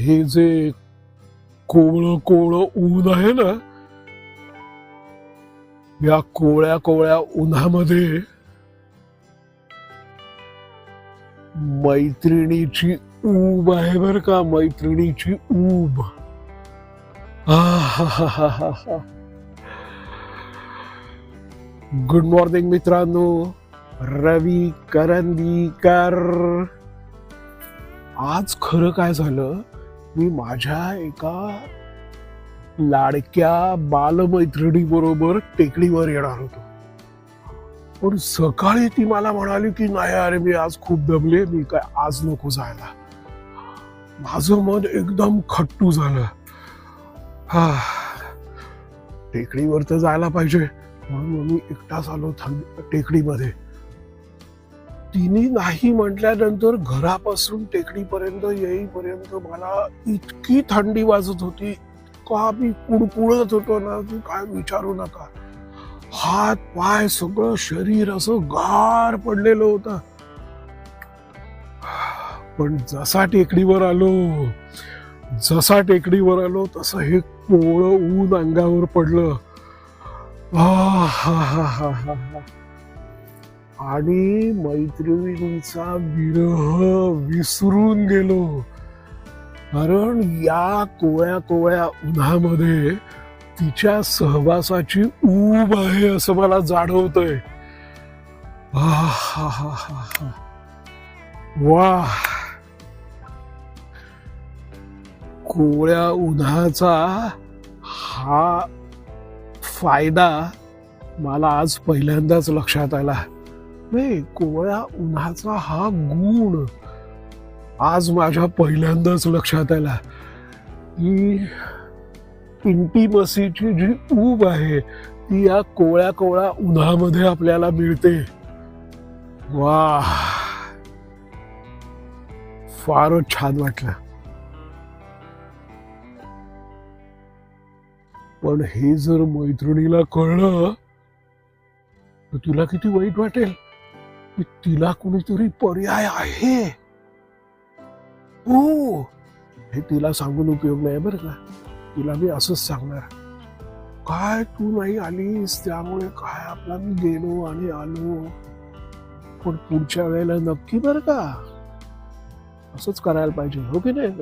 हे जे कोवळं कोवळं ऊन आहे ना या कोवळ्या कोवळ्या उन्हामध्ये मैत्रिणीची ऊब आहे बर का मैत्रिणीची ऊब. आहाहाहाहा. गुड मॉर्निंग मित्रांनो. रवी करंदीकर. आज खरं काय झालं? मी माझ्या एका लाडक्या बालमैत्रिणी बरोबर टेकडीवर येणार होतो. पण सकाळी ती मला म्हणाली की नाही अरे मी आज खूप दमले मी काय आज नको जायला. माझं मन एकदम खट्टू झालं. हा टेकडीवर तर जायला पाहिजे म्हणून मी एकटाच आलो थंड टेकडीमध्ये. तिने नाही म्हटल्यानंतर घरापासून टेकडीपर्यंत येईपर्यंत मला इतकी थंडी वाजत होती. का मी कुडकुडत होतो ना की काय विचारू नका. हात पाय सगळं शरीर असं गार पडलेलं होतं. पण जसा टेकडीवर आलो जसा टेकडीवर आलो तसं हे कोवळं ऊन अंगावर पडलं. हा हा हा हा हा. आणि मैत्रिणींचा विरह विसरून गेलो. कारण या कोवळ्या कोवळ्या उन्हामध्ये तिच्या सहवासाची ऊब आहे असं मला जाणवतंय. वा कोवळ्या उन्हाचा हा फायदा मला आज पहिल्यांदाच लक्षात आला. नाही कोवळ्या उन्हाचा हा गुण. आज माझ्या पहिल्यांदाच लक्षात आला की इंटिमसीची जी ऊब आहे ती या कोवळ्या कोवळ्या उन्हामध्ये आपल्याला मिळते. वा फारच छान वाटलं. पण हे जर मैत्रिणीला कळलं तर तुला किती वाईट वाटेल? की तिला कुणीतरी पर्याय आहे. हो हे तिला सांगून उपयोग नाही बरं का. तिला मी असंच सांगणार. काय तू नाही आलीस त्यामुळे काय आपला मी गेलो आणि आलो. पण पुढच्या वेळेला नक्की बरं का. असंच करायला पाहिजे हो की नाही?